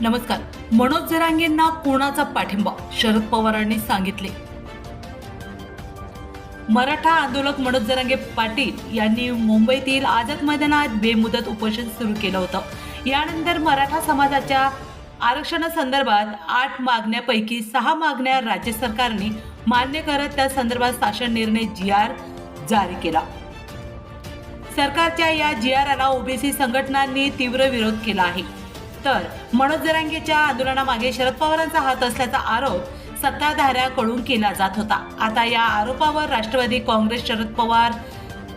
नमस्कार. मनोज जरांगेंना कोणाचा पाठिंबा. शरद पवारांनी सांगितले. मराठा आंदोलक मनोज जरांगे पाटील यांनी मुंबईतील आझाद मैदानात बेमुदत उपोषण सुरू केलं होतं. यानंतर मराठा समाजाच्या आरक्षणासंदर्भात आठ मागण्यापैकी सहा मागण्या राज्य सरकारने मान्य करत त्या संदर्भात शासन निर्णय जी आर जारी केला. सरकारच्या या जी आरला ओबीसी संघटनांनी तीव्र विरोध केला आहे. तर मनोज जरांगेच्या आंदोलनामागे शरद पवारांचा हात असल्याचा आरोप सत्ताधाऱ्याकडून केला जात होता. आता या आरोपावर राष्ट्रवादी काँग्रेस शरद पवार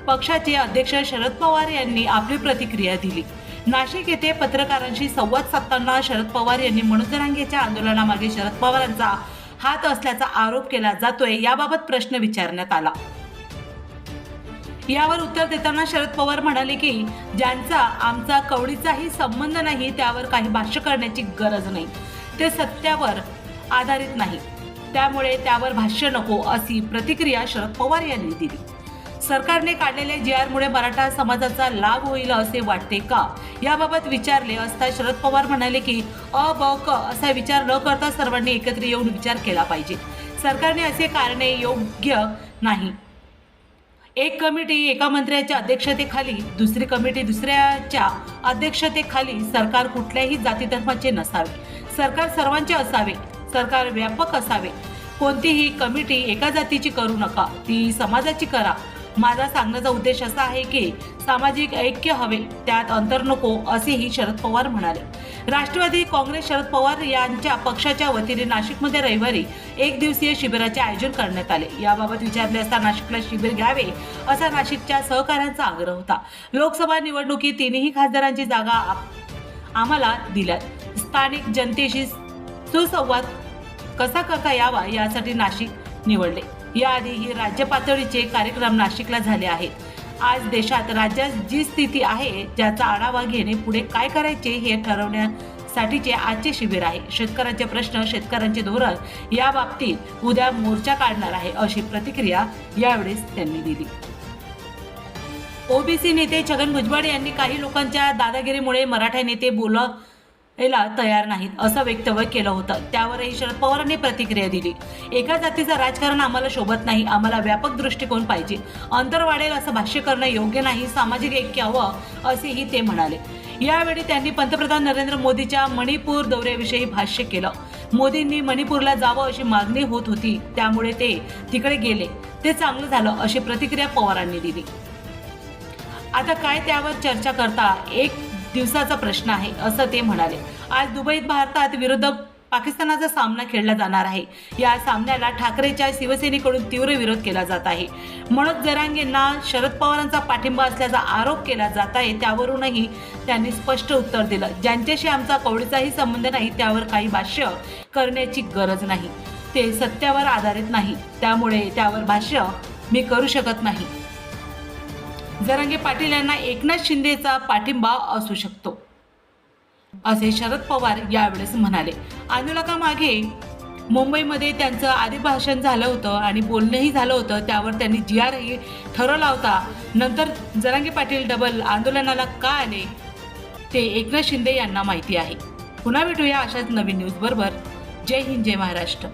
पक्षाचे अध्यक्ष शरद पवार यांनी आपली प्रतिक्रिया दिली. नाशिक येथे पत्रकारांशी संवाद साधताना शरद पवार यांनी मनोज जरांगेच्या आंदोलनामागे शरद पवारांचा हात असल्याचा आरोप केला जातोय याबाबत प्रश्न विचारण्यात आला. यावर उत्तर देताना शरद पवार म्हणाले की ज्यांचा आमचा कवडीचाही संबंध नाही त्यावर काही भाष्य करण्याची गरज नाही. ते सत्यावर आधारित नाही. त्यामुळे त्यावर भाष्य नको अशी प्रतिक्रिया शरद पवार यांनी दिली. सरकारने काढलेल्या जी आरमुळे मराठा समाजाचा लाभ होईल असे वाटते का? याबाबत विचारले असता शरद पवार म्हणाले की अ ब क असा विचार न करता सर्वांनी एकत्र येऊन विचार केला पाहिजे. सरकारने असे कारणे योग्य नाही. एक कमिटी एका मंत्र्याच्या अध्यक्षतेखाली दुसरी कमिटी दुसऱ्याच्या अध्यक्षतेखाली सरकार कुठल्याही जाती धर्माचे नसावे. सरकार सर्वांचे असावे सरकार व्यापक असावे. कोणतीही कमिटी एका जातीची करू नका ती समाजाची करा. माझा सांगण्याचा उद्देश असा आहे की सामाजिक ऐक्य हवे त्यात अंतर नको असेही शरद पवार म्हणाले. राष्ट्रवादी काँग्रेस शरद पवार यांच्या पक्षाच्या वतीने नाशिकमध्ये रविवारी एक दिवसीय शिबिराचे आयोजन करण्यात आले. याबाबत विचारले असता नाशिकला शिबिर घ्यावे असा नाशिकच्या सहकाऱ्यांचा आग्रह होता. लोकसभा निवडणुकीत तिन्ही खासदारांची जागा आम्हाला दिल्यात. स्थानिक जनतेशी सुसंवाद कसा करता यावा यासाठी नाशिक निवडले. याआधीही राज्य पातळीचे कार्यक्रम नाशिकला झाले आहेत. आज देशात राज्यात जी स्थिती आहे ज्याचा आढावा घेणे पुढे काय करायचे हे ठरवण्यासाठीचे आजचे शिबिर आहे. शेतकऱ्यांचे प्रश्न शेतकऱ्यांचे धोरण या बाबतीत उद्या मोर्चा काढणार आहे अशी प्रतिक्रिया यावेळेस त्यांनी दिली. ओबीसी नेते छगन भुजबळ यांनी काही लोकांच्या दादागिरीमुळे मराठा नेते याला तयार नाहीत असं वक्तव्य केलं होतं. त्यावरही शरद पवारांनी प्रतिक्रिया दिली. एका जातीचं राजकारण आम्हाला शोभत नाही आम्हाला व्यापक दृष्टिकोन पाहिजे. अंतर वाढेल असं भाष्य करणं योग्य नाही सामाजिक ऐक्य हवं असेही ते म्हणाले. यावेळी त्यांनी पंतप्रधान नरेंद्र मोदीच्या मणिपूर दौऱ्याविषयी भाष्य केलं. मोदींनी मणिपूरला जावं अशी मागणी होत होती त्यामुळे ते तिकडे गेले. ते चांगलं झालं अशी प्रतिक्रिया पवारांनी दिली. आता काय त्यावर चर्चा करता एक दिवसाचा प्रश्न आहे असं ते म्हणाले. आज दुबईत भारतात विरुद्ध पाकिस्तानाचा सामना खेळला जाणार आहे. या सामन्याला ठाकरेच्या शिवसेनेकडून तीव्र विरोध केला जात आहे. मनोज जरांगेंना शरद पवारांचा पाठिंबा असल्याचा आरोप केला जात आहे त्यावरूनही त्यांनी स्पष्ट उत्तर दिलं. ज्यांच्याशी आमचा कवडीचाही संबंध नाही त्यावर काही भाष्य करण्याची गरज नाही. ते सत्यावर आधारित नाही त्यामुळे त्यावर भाष्य मी करू शकत नाही. जरांगे पाटील यांना एकनाथ शिंदेचा पाठिंबा असू शकतो. असे शरद पवार यावेळेस म्हणाले आंदोलकामागे मुंबईमध्ये त्यांचं आधी भाषण झालं होतं आणि बोलणंही झालं होतं. त्यावर त्यांनी जी आरही ठरवला होता. नंतर जरांगे पाटील डबल आंदोलनाला का आले ते एकनाथ शिंदे यांना माहिती आहे. पुन्हा भेटूया अशाच नवीन न्यूज बरोबर जय हिंद जय महाराष्ट्र.